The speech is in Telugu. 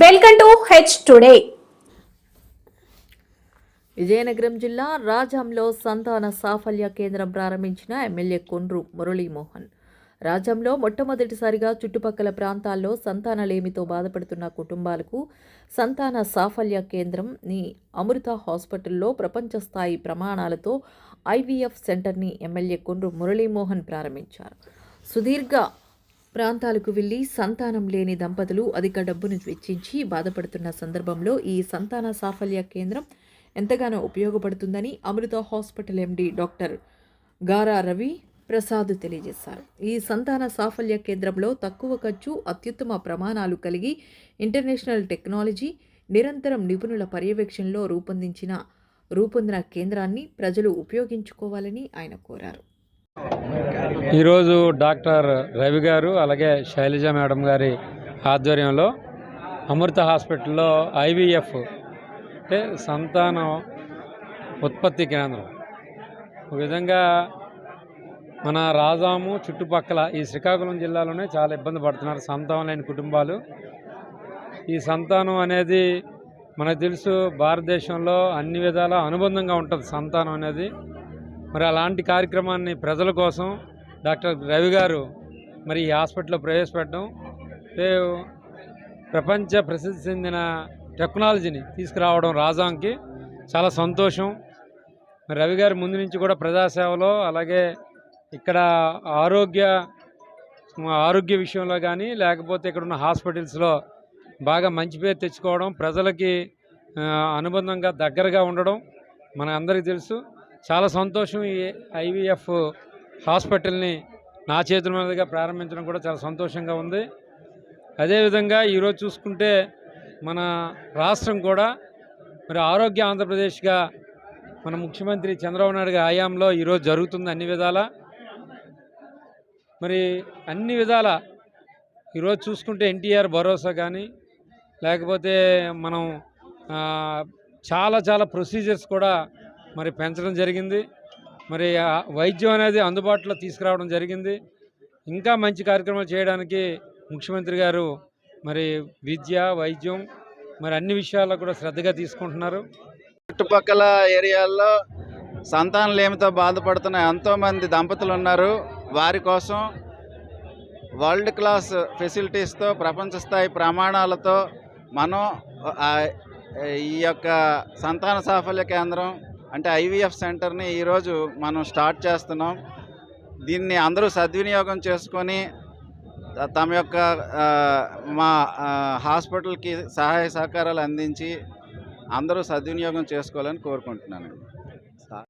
Welcome to H today. Vizianagaram జిల్లా రాజంలో సంతాన సాఫల్య కేంద్రం ప్రారంభించిన ఎమ్మెల్యే కొండ్రు మురళీమోహన్. రాజ్యంలో మొట్టమొదటిసారిగా చుట్టుపక్కల ప్రాంతాల్లో సంతానలేమితో బాధపడుతున్న కుటుంబాలకు సంతాన సాఫల్య కేంద్రంని అమృత హాస్పిటల్లో ప్రపంచ స్థాయి ప్రమాణాలతో ఐవీఎఫ్ సెంటర్ని ఎమ్మెల్యే కొండ్రు మురళీమోహన్ ప్రారంభించారు. సుదీర్ఘ ప్రాంతాలకు వెళ్ళి సంతానం లేని దంపతులు అధిక డబ్బును వెచ్చించి బాధపడుతున్న సందర్భంలో ఈ సంతాన సాఫల్య కేంద్రం ఎంతగానో ఉపయోగపడుతుందని అమృత హాస్పిటల్ ఎండి డాక్టర్ గారా రవి ప్రసాద్ తెలియజేశారు. ఈ సంతాన సాఫల్య కేంద్రంలో తక్కువ ఖర్చు అత్యుత్తమ ప్రమాణాలు కలిగి ఇంటర్నేషనల్ టెక్నాలజీ నిరంతరం నిపుణుల పర్యవేక్షణలో రూపొందించిన రూపొందిన కేంద్రాన్ని ప్రజలు ఉపయోగించుకోవాలని ఆయన కోరారు. ఈరోజు డాక్టర్ రవి గారు అలాగే శైలజ మేడం గారి ఆధ్వర్యంలో అమృత హాస్పిటల్లో ఐవీఎఫ్ అంటే సంతానం ఉత్పత్తి కేంద్రం. ఒక విధంగా మన రాజాము చుట్టుపక్కల ఈ శ్రీకాకుళం జిల్లాలోనే చాలా ఇబ్బంది పడుతున్నారు సంతానం లేని కుటుంబాలు. ఈ సంతానం అనేది మనకు తెలుసు భారతదేశంలో అన్ని విధాల అనుబంధంగా ఉంటుంది సంతానం అనేది. మరి అలాంటి కార్యక్రమాన్ని ప్రజల కోసం డాక్టర్ రవి గారు మరి ఈ హాస్పిటల్లో ప్రవేశపెట్టడం ప్రపంచ ప్రసిద్ధి చెందిన టెక్నాలజీని తీసుకురావడం రాజాంకి చాలా సంతోషం. మరి రవి గారు ముందు నుంచి కూడా ప్రజాసేవలో అలాగే ఇక్కడ ఆరోగ్య ఆరోగ్య విషయంలో కానీ లేకపోతే ఇక్కడ ఉన్న హాస్పిటల్స్లో బాగా మంచి పేరు తెచ్చుకోవడం ప్రజలకి అనుబంధంగా దగ్గరగా ఉండడం మన అందరికీ తెలుసు. చాలా సంతోషం ఈ ఐవీఎఫ్ హాస్పిటల్ని నా చేతుల మీదుగా ప్రారంభించడం కూడా చాలా సంతోషంగా ఉంది. అదేవిధంగా ఈరోజు చూసుకుంటే మన రాష్ట్రం కూడా మరి ఆరోగ్య ఆంధ్రప్రదేశ్గా మన ముఖ్యమంత్రి చంద్రబాబు నాయుడు గారి హయాంలో ఈరోజు జరుగుతుంది అన్ని విధాల. మరి అన్ని విధాల ఈరోజు చూసుకుంటే ఎన్టీఆర్ భరోసా కానీ లేకపోతే మనం చాలా చాలా ప్రొసీజర్స్ కూడా మరి పెంచడం జరిగింది. మరి వైద్యం అనేది అందుబాటులో తీసుకురావడం జరిగింది. ఇంకా మంచి కార్యక్రమాలు చేయడానికి ముఖ్యమంత్రి గారు మరి విద్య వైద్యం మరి అన్ని విషయాల్లో కూడా శ్రద్ధగా తీసుకుంటున్నారు. చుట్టుపక్కల ఏరియాల్లో సంతానం లేమితో బాధపడుతున్న ఎంతోమంది దంపతులు ఉన్నారు. వారి కోసం వరల్డ్ క్లాస్ ఫెసిలిటీస్తో ప్రపంచ స్థాయి ప్రమాణాలతో మనం ఈ యొక్క సంతాన సాఫల్య కేంద్రం అంటే ఐవీఎఫ్ సెంటర్ని ఈరోజు మనం స్టార్ట్ చేస్తున్నాం. దీన్ని అందరూ సద్వినియోగం చేసుకొని తమ యొక్క మా హాస్పిటల్కి సహాయ సహకారాలు అందించి అందరూ సద్వినియోగం చేసుకోవాలని కోరుకుంటున్నాను